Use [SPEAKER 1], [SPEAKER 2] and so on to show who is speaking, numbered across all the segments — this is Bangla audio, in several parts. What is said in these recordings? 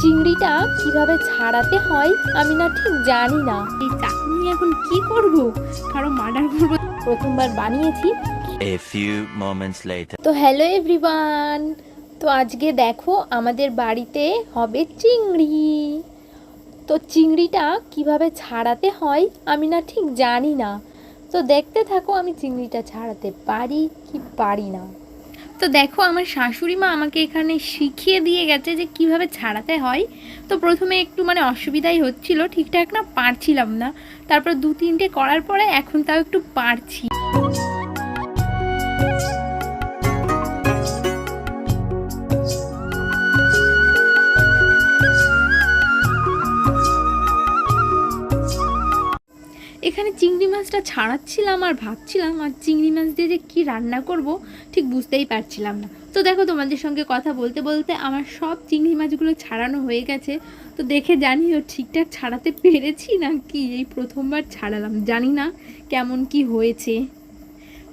[SPEAKER 1] চিংড়িটা কীভাবে ছাড়াতে হয় আমি না ঠিক জানি না।
[SPEAKER 2] এই চাকু নিয়ে এখন কি করব? কারও মার্ডার করব?
[SPEAKER 1] প্রথমবার বানিয়েছি।
[SPEAKER 3] A few moments later.
[SPEAKER 1] তো হ্যালো এভরিওয়ান তো আজকে দেখো আমাদের বাড়িতে হবে চিংড়ি। তো চিংড়িটা কীভাবে ছাড়াতে হয় আমি না ঠিক জানি না। তো দেখতে থাকো আমি চিংড়িটা ছাড়াতে পারি কি পারি না।
[SPEAKER 2] তো দেখো, আমার শাশুড়ি মা আমাকে এখানে শিখিয়ে দিয়ে গেছে যে কীভাবে ছাড়াতে হয়। তো প্রথমে একটু মানে অসুবিধাই হচ্ছিল, ঠিকঠাক না পারছিলাম না। তারপর দু তিনটে করার পরে এখন তাও একটু পারছি। এখানে চিংড়ি মাছটা ছাড়াচ্ছিলাম আর ভাবছিলাম আর চিংড়ি মাছ দিয়ে যে কী রান্না করব, ঠিক বুঝতেই পারছিলাম না। তো দেখো তোমাদের সঙ্গে কথা বলতে বলতে আমার সব চিংড়ি মাছগুলো ছাড়ানো হয়ে গেছে। তো দেখে জানিও ঠিকঠাক ছাড়াতে পেরেছি না কি এই প্রথমবার ছাড়ালাম, জানি না কেমন কি হয়েছে।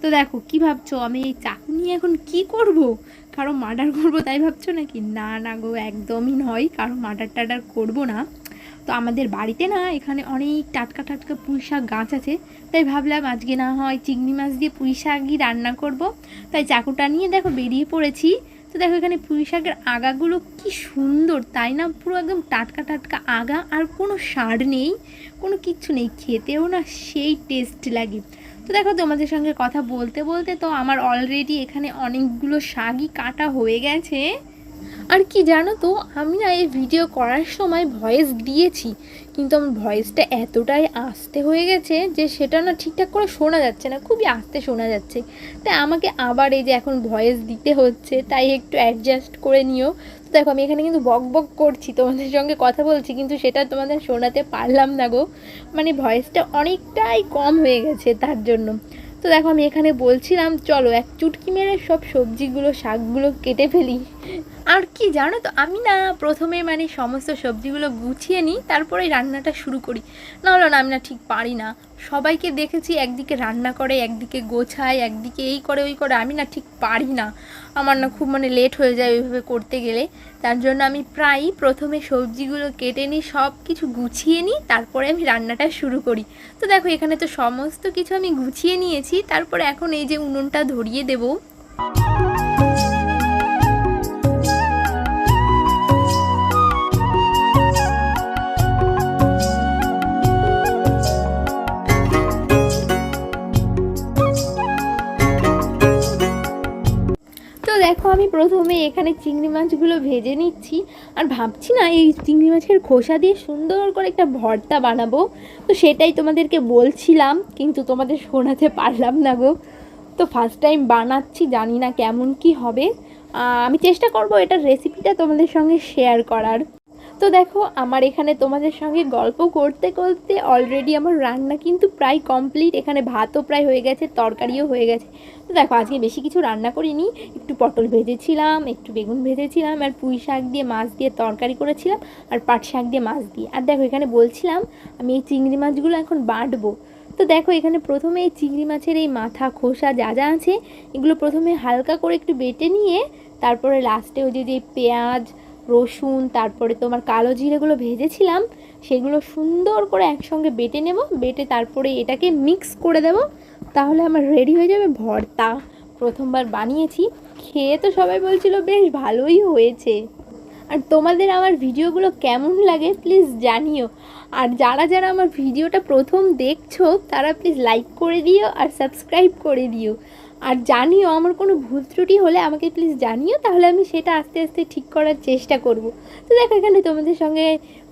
[SPEAKER 2] তো দেখো কি ভাবছ, আমি এই চাকু নিয়ে এখন কি করব? কারও মার্ডার করব তাই ভাবছ নাকি? না না গো, একদমই নয়। কারও মার্ডার টাডার করব না। তো আমাদের বাড়িতে না এখানে অনেক টাটকা টাটকা পুঁই শাক গাছ আছে। তাই ভাবলাম আজকে না হয় চিংড়ি মাছ দিয়ে পুঁই শাকই রান্না করব। তাই চাকুটা নিয়ে দেখো বেরিয়ে পড়েছি। তো দেখো এখানে পুঁই শাকের আগাগুলো কি সুন্দর। তাই না পুরো একদম টাটকা টাটকা আগা আর কোনো সার নেই। কোনো কিচ্ছু নেই। খেতেও না সেই টেস্ট লাগে। তো দেখো তোমাদের সঙ্গে কথা বলতে বলতে তো আমার অলরেডি এখানে অনেকগুলো শাকই কাটা হয়ে গেছে।
[SPEAKER 1] আর কি জানো তো, আমি না এই ভিডিও করার সময় ভয়েস দিয়েছি, কিন্তু আমার ভয়েসটা এতটাই আস্তে হয়ে গেছে যে সেটা না ঠিকঠাক করে শোনা যাচ্ছে না, খুবই আস্তে শোনা যাচ্ছে। তাই আমাকে আবার এই যে এখন ভয়েস দিতে হচ্ছে, তাই একটু অ্যাডজাস্ট করে নিও। তো দেখো, আমি এখানে কিন্তু বক বক করছি, তোমাদের সঙ্গে কথা বলছি, কিন্তু সেটা তোমাদের শোনাতে পারলাম না গো। মানে ভয়েসটা অনেকটাই কম হয়ে গেছে তার জন্য। তো দেখো, আমি এখানে বলছিলাম, চলো এক চুটকি মেরে সব সবজিগুলো, শাকগুলো কেটে ফেলি। আর কি জানো তো, আমি না প্রথমে মানে সমস্ত সবজিগুলো গুছিয়ে নিই, তারপরে রান্নাটা শুরু করি। না হলো না আমি না ঠিক পারি না। সবাইকে দেখেছি একদিকে রান্না করে, একদিকে গোছায়, একদিকে এই করে, ওই করে, আমি না ঠিক পারি না। আমার না খুব মানে লেট হয়ে যায় ওইভাবে করতে গেলে। তার জন্য আমি প্রায়ই প্রথমে সবজিগুলো কেটে নিই সব কিছু গুছিয়ে নিই, তারপরে আমি রান্নাটা শুরু করি। তো দেখো, এখানে তো সমস্ত কিছু আমি গুছিয়ে নিয়েছি, তারপরে এখন এই যে উনুনটা ধরিয়ে দেবো। আমি প্রথমে এখানে চিংড়ি মাছগুলো ভেজে নিচ্ছি আর ভাবছি না এই চিংড়ি মাছের খোসা দিয়ে সুন্দর করে একটা ভর্তা বানাবো। তো সেটাই তোমাদেরকে বলছিলাম, কিন্তু তোমাদের শোনাতে পারলাম না গো। তো ফার্স্ট টাইম বানাচ্ছি, জানি না কেমন কি হবে। আমি চেষ্টা করব এটার রেসিপিটা তোমাদের সঙ্গে শেয়ার করার। তো দেখো, আমার এখানে তোমাদের সঙ্গে গল্প করতে করতে অলরেডি আমার রান্না কিন্তু প্রায় কমপ্লিট এখানে ভাতও প্রায় হয়ে গেছে, তরকারিও হয়ে গেছে। তো দেখো, আজকে বেশি কিছু রান্না করিনি। একটু পটল ভেজেছিলাম, একটু বেগুন ভেজেছিলাম, আর পুঁই শাক দিয়ে মাছ দিয়ে তরকারি করেছিলাম, আর পাট শাক দিয়ে মাছ দিয়ে। আর দেখো, এখানে বলছিলাম, আমি এই চিংড়ি মাছগুলো এখন বাঁটবো। তো দেখো, এখানে প্রথমে এই চিংড়ি মাছের এই মাথা, খোসা যা যা আছে, এগুলো প্রথমে হালকা করে একটু বেটে নিয়ে, তারপরে লাস্টে ওই যে যে পেঁয়াজ রসুন, তারপরে তোমার কালো জিরেগুলো ভেজেছিলাম, সেগুলো সুন্দর করে একসঙ্গে বেটে নেব, বেটে তারপরে এটাকে মিক্স করে দেব, তাহলে আমার রেডি হয়ে যাবে ভর্তা। প্রথমবার বানিয়েছি, খেয়ে তো সবাই বলছিল, বেশ ভালোই হয়েছে। আর তোমাদের আমার ভিডিওগুলো কেমন লাগে প্লিজ জানিও। আর যারা যারা আমার ভিডিওটা প্রথম দেখছ, তারা প্লিজ লাইক করে দিও আর সাবস্ক্রাইব করে দিও। আর জানিও, আমার কোনো ভুল ত্রুটি হলে আমাকে প্লিজ জানিও, তাহলে আমি সেটা আস্তে আস্তে ঠিক করার চেষ্টা করব। তো দেখো, এখানে তোমাদের সঙ্গে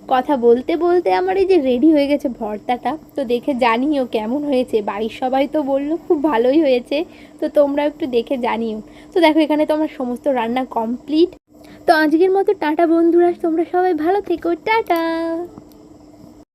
[SPEAKER 1] কথা বলতে বলতে আমার এই যে রেডি হয়ে গেছে ভর্তাটা। তো দেখে জানিও কেমন হয়েছে। বাড়ির সবাই তো বলল, খুব ভালোই হয়েছে। তো তোমরা একটু দেখে জানিও। তো দেখো, এখানে তো আমার সমস্ত রান্না কমপ্লিট তো আজকের মতো টাটা বন্ধুরা তোমরা সবাই ভালো থেকো টাটা।